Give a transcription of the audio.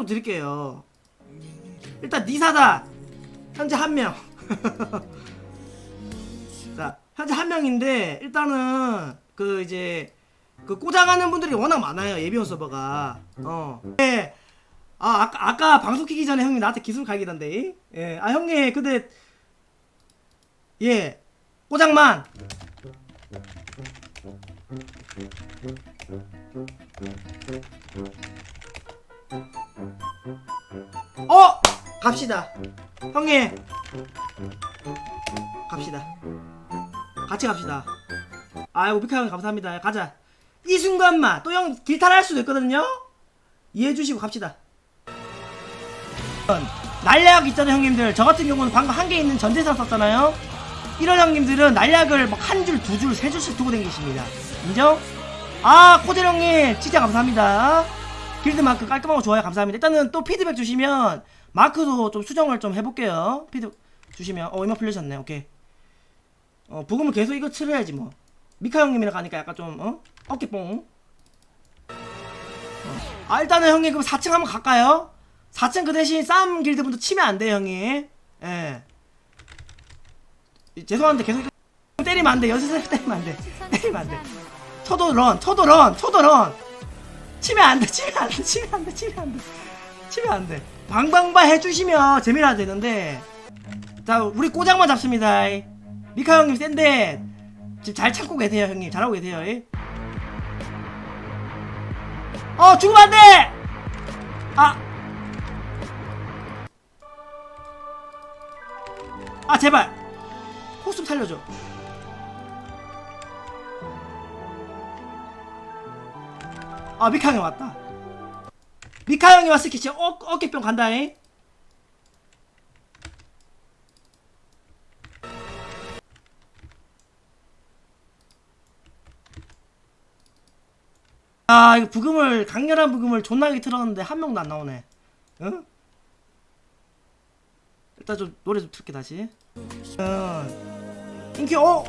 좀 드릴게요. 일단 니사다 현재 한 명. 자 현재 한 명인데 일단은 그 이제 그 꼬장하는 분들이 워낙 많아요 예비원 서버가. 어. 네. 아 아까 아까 방송 키기 전에 형님 나한테 기술 갈기던데. 예. 아 형님 근데 예 꼬장만. 어? 갑시다. 형님. 갑시다. 같이 갑시다. 아이고 미카 형 감사합니다. 가자. 이 순간만 또 형 길탈할 수도 있거든요? 이해해 주시고 갑시다. 날약 있잖아요 형님들 저 같은 경우는 방금 한 개 있는 전재산 썼잖아요? 이런 형님들은 날약을 막 한 줄, 두 줄, 세 줄씩 두고 다니십니다. 인정? 아 코젤 형님 진짜 감사합니다 길드 마크 깔끔하고 좋아요. 감사합니다. 일단은 또 피드백 주시면 마크도 좀 수정을 좀 해볼게요. 피드 주시면. 어 이만 풀리셨네. 오케이. 어 부금을 계속 이거 치러야지 뭐. 미카 형님이랑 가니까 약간 좀 어? 어깨뽕. 어. 아 일단은 형님 그럼 4층 한번 갈까요? 4층 그 대신 싸움 길드 분도 치면 안 돼요 형님. 예. 이- 죄송한데 계속 때리면 안돼. 연습생 때리면 안돼. 때리면 안돼. 쳐도 런 쳐도 런 쳐도 런 치면 안 돼 치면 안 돼 치면 안 돼 치면 안 돼. 치면 안 돼. 방방바 해주시면 재미나 되는데. 자 우리 꼬장만 잡습니다. 미카 형님 센데. 지금 잘 참고 계세요 형님. 잘하고 계세요. 예? 어 죽으면 안 돼! 아. 아 제발. 호수 살려줘 아 미카 형이 왔다 미카 형이 왔을 때 어, 어깨병 간다잉 아 이거 부금을 강렬한 부금을 존나게 틀었는데 한 명도 안 나오네 응? 일단 좀 노래 좀 틀게 다시 어 인기 어?